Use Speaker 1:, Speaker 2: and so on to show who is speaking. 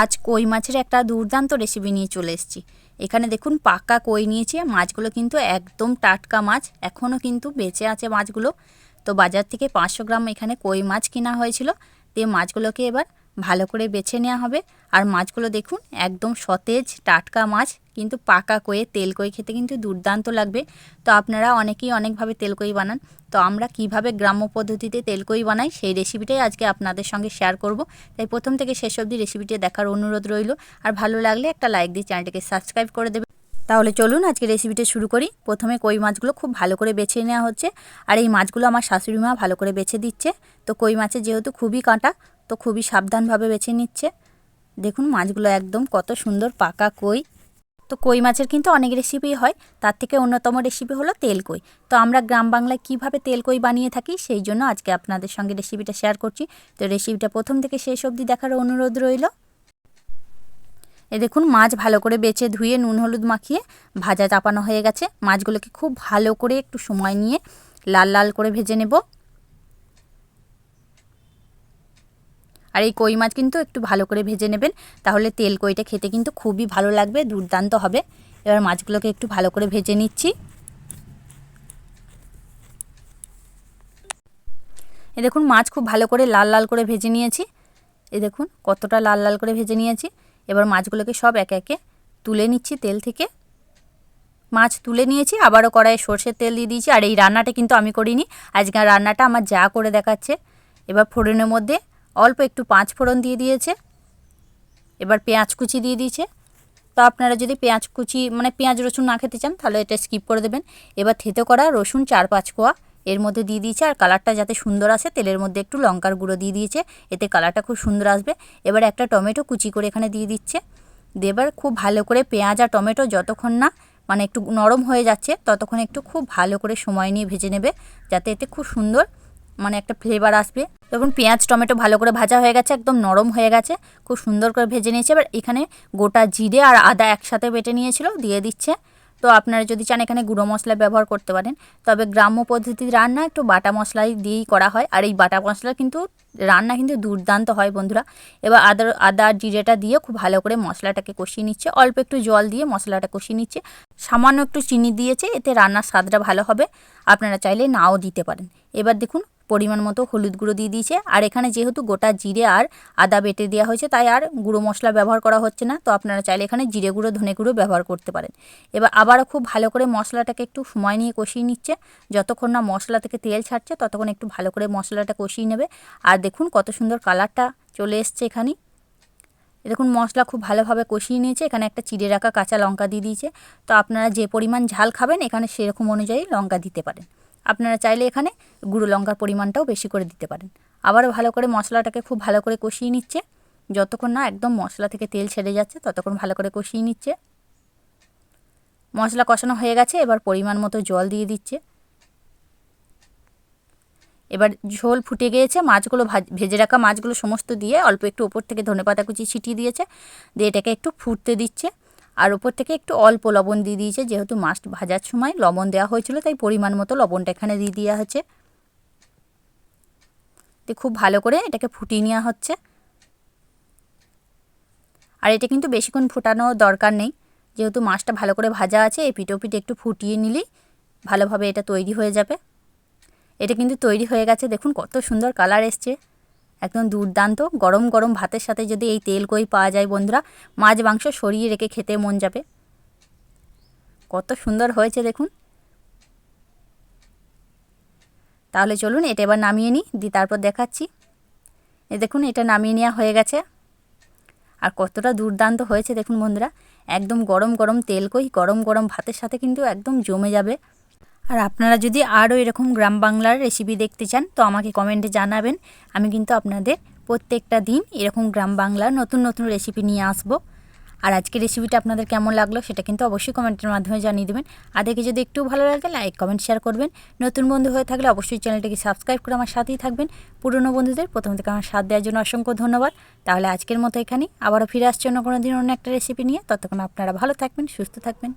Speaker 1: আজ কই মাছের একটা দুর্দান্ত রেসিপি নিয়ে চলে এসেছি। এখানে দেখুন পাকা কই নিয়েছি মাছগুলো কিন্তু একদম টাটকা মাছ এখনও কিন্তু বেঁচে আছে মাছগুলো। তো বাজার থেকে পাঁচশো গ্রাম এখানে কই মাছ কেনা হয়েছিল, দিয়ে মাছগুলোকে এবার ভালো করে বেছে নেওয়া হবে। আর মাছগুলো দেখুন, একদম সতেজ টাটকা মাছ, কিন্তু পাকা কয়ে তেল কই খেতে কিন্তু দুর্দান্ত লাগবে। তো আপনারা অনেকেই অনেকভাবে তেল কই বানান। তো আমরা কীভাবে গ্রাম্য পদ্ধতিতে তেল কই বানাই, সেই রেসিপিটাই আজকে আপনাদের সঙ্গে শেয়ার করব। তাই প্রথম থেকে শেষ অবধি রেসিপিটি দেখার অনুরোধ রইল। আর ভালো লাগলে একটা লাইক দিয়ে চ্যানেলটিকে সাবস্ক্রাইব করে দেবে তাহলে চলুন আজকে রেসিপিটা শুরু করি। প্রথমে কই মাছগুলো খুব ভালো করে বেছে নেওয়া হচ্ছে। আর এই মাছগুলো আমার শাশুড়ি মা ভালো করে বেছে দিচ্ছে। তো কই মাছের যেহেতু খুবই কাঁটা তো খুবই সাবধানভাবে বেছে নিচ্ছে। দেখুন মাছগুলো একদম কত সুন্দর পাকা কই। তো কই মাছের কিন্তু অনেক রেসিপি হয়, তার থেকে অন্যতম রেসিপি হলো তেল কই। তো আমরা গ্রাম বাংলায় কীভাবে তেল কই বানিয়ে থাকি সেই জন্য আজকে আপনাদের সঙ্গে রেসিপিটা শেয়ার করছি। তো রেসিপিটা প্রথম থেকে শেষ অবধি দেখার অনুরোধ রইল। এ দেখুন মাছ ভালো করে বেছে ধুয়ে নুন হলুদ মাখিয়ে ভাজা চাপানো হয়ে গেছে। মাছগুলোকে খুব ভালো করে একটু সময় নিয়ে লাল লাল করে ভেজে নেব। আর এই কই মাছ কিন্তু একটু ভালো করে ভেজে নেবেন। তাহলে তেল কইটা খেতে কিন্তু খুবই ভালো লাগবে, দুর্দান্ত হবে। এবার মাছগুলোকে একটু ভালো করে ভেজে নিচ্ছি। এ দেখুন, মাছ খুব ভালো করে লাল লাল করে ভেজে নিয়েছি। এ দেখুন, কতটা লাল লাল করে ভেজে নিয়েছি। এবার মাছগুলোকে সব একে একে তুলে নিচ্ছি তেল থেকে। মাছ তুলে নিয়েছি, আবারও কড়াইয়ে সর্ষের তেল দিয়ে দিয়েছি। আর এই রান্নাটা কিন্তু আমি করিনি। আজকে রান্নাটা আমার যা করে দেখাচ্ছে। এবার ফোড়নের মধ্যে অল্প একটু পাঁচ ফোড়ন দিয়ে দিয়েছে। এবার পেঁয়াজ কুচি দিয়ে দিয়েছে। তো আপনারা যদি পেঁয়াজ কুচি মানে পেঁয়াজ রসুন না খেতে চান, তাহলে এটা স্কিপ করে দেবেন। এবার থেতে করা রসুন চার পাঁচ কোয়া। এর মধ্যে দিয়ে দিয়েছে আর কালারটা যাতে সুন্দর আসে, তেলের মধ্যে একটু লঙ্কার গুঁড়ো দিয়ে দিয়েছে। এতে কালারটা খুব সুন্দর আসবে। এবার একটা টমেটো কুচি করে এখানে দিয়ে দিচ্ছে। দেবার খুব ভালো করে পেঁয়াজ আর টমেটো যতক্ষণ না মানে একটু নরম হয়ে যাচ্ছে, ততক্ষণ একটু খুব ভালো করে সময় নিয়ে ভেজে নেবে, যাতে এতে খুব সুন্দর মানে একটা ফ্লেভার আসবে। দেখুন পেঁয়াজ, টমেটো ভালো করে ভাজা হয়ে গেছে, একদম নরম হয়ে গেছে। খুব সুন্দর করে ভেজে নিয়েছে। এবার এখানে গোটা জিরে আর আদা একসাথে বেটে নিয়েছিল, দিয়ে দিচ্ছে। তো আপনারা যদি চান এখানে গুঁড়ো মশলা ব্যবহার করতে পারেন। তবে গ্রাম্য পদ্ধতির রান্না একটু বাটা মশলাই দিয়েই করা হয়। আর এই বাটা মশলা কিন্তু, রান্না কিন্তু দুর্দান্ত হয় বন্ধুরা। এবার আদা আদা জিরেটা দিয়ে খুব ভালো করে মশলাটাকে কষিয়ে নিচ্ছে। অল্প একটু জল দিয়ে মশলাটা কষিয়ে নিচ্ছে। সামান্য একটু চিনি দিয়েছে, এতে রান্নার স্বাদটা ভালো হবে। আপনারা চাইলে নাও দিতে পারেন। এবার দেখুন পরিমাণ মতো হলুদ গুঁড়ো দিয়ে দিয়েছে। আর এখানে যেহেতু গোটা জিরে আর আদা বেটে দেওয়া হয়েছে, তাই আর গুঁড়ো মশলা ব্যবহার করা হচ্ছে না। তো আপনারা চাইলে এখানে জিরে গুঁড়ো, ধনে গুঁড়ো ব্যবহার করতে পারেন। এবার আবারও খুব ভালো করে মশলাটাকে একটু সময় নিয়ে কষিয়ে নিচ্ছে। যতক্ষণ না মশলা থেকে তেল ছাড়ছে, ততক্ষণ একটু ভালো করে মশলাটা কষিয়ে নেবে। আর দেখুন কত সুন্দর কালারটা চলে এসছে এখানে। দেখুন, মশলা খুব ভালোভাবে কষিয়ে নিয়েছে। এখানে একটা চিড়ে রাখা কাঁচা লঙ্কা দিয়ে দিয়েছে। তো আপনারা যে পরিমাণ ঝাল খাবেন, এখানে সেরকম অনুযায়ী লঙ্কা দিতে পারেন। আপনারা চাইলে এখানে গুঁড়ো লঙ্কার পরিমাণটাও বেশি করে দিতে পারেন। আবারও ভালো করে মশলাটাকে খুব ভালো করে কষিয়ে নিচ্ছে। যতক্ষণ না একদম মশলা থেকে তেল ছেড়ে যাচ্ছে, ততক্ষণ ভালো করে কষিয়ে নিচ্ছে। মশলা কষানো হয়ে গেছে, এবার পরিমাণ মতো জল দিয়ে দিচ্ছে। এবার ঝোল ফুটে গিয়েছে, মাছগুলো ভেজে রাখা মাছগুলো সমস্ত দিয়ে অল্প একটু ওপর থেকে ধনে পাতা কুচি ছিটিয়ে দিয়েছে, দিয়ে এটাকে একটু ফুটতে দিচ্ছে। আর ওপর থেকে একটু অল্প লবণ দিয়ে দিয়েছে, যেহেতু মাছ ভাজার সময় লবণ দেওয়া হয়েছিল, তাই পরিমাণ মতো লবণটা এখানে দিয়ে দেওয়া হচ্ছে খুব ভালো করে এটাকে ফুটিয়ে নেওয়া হচ্ছে। আর এটা কিন্তু বেশিক্ষণ ফোটানো দরকার নেই, যেহেতু মাছটা ভালো করে ভাজা আছে, এই পিঠো পিঠে একটু ফুটিয়ে নিলেই ভালোভাবে এটা তৈরি হয়ে যাবে। এটা কিন্তু তৈরি হয়ে গেছে, দেখুন কত সুন্দর কালার এসছে। একদম দুর্দান্ত। গরম গরম ভাতের সাথে যদি এই তেল কই পাওয়া যায় বন্ধুরা, মাছ, মাংস সরিয়ে রেখে খেতে মন যাবে। কত সুন্দর হয়েছে দেখুন। তাহলে চলুন, এটা এবার নামিয়ে নিই দি তারপর দেখাচ্ছি। এ দেখুন, এটা নামিয়ে নেওয়া হয়ে গেছে। আর কতটা দুর্দান্ত হয়েছে দেখুন বন্ধুরা, একদম গরম গরম তেল কই, গরম গরম ভাতের সাথে কিন্তু একদম জমে যাবে। আর আপনারা যদি আরও এরকম গ্রাম বাংলার রেসিপি দেখতে চান, তো আমাকে কমেন্টে জানাবেন। আমি কিন্তু আপনাদের প্রত্যেকটা দিন এরকম গ্রাম বাংলার নতুন নতুন রেসিপি নিয়ে আসব। আর আজকের রেসিপিটা আপনাদের কেমন লাগল সেটা কিন্তু অবশ্যই কমেন্টের মাধ্যমে জানিয়ে দেবেন। আর দেখে যদি একটু ভালো লাগে লাইক কমেন্ট শেয়ার করবেন। নতুন বন্ধু হয়ে থাকলে অবশ্যই চ্যানেলটিকে সাবস্ক্রাইব করে আমার সাথেই থাকবেন। পুরনো বন্ধুদের প্রথম থেকে আমার সাথ দেওয়ার জন্য অসংখ্য ধন্যবাদ। তাহলে আজকের মতো এখানেই। আবারও ফিরে আসছে অন্য কোনো দিন অন্য একটা রেসিপি নিয়ে। ততক্ষণ আপনারা ভালো থাকবেন, সুস্থ থাকবেন।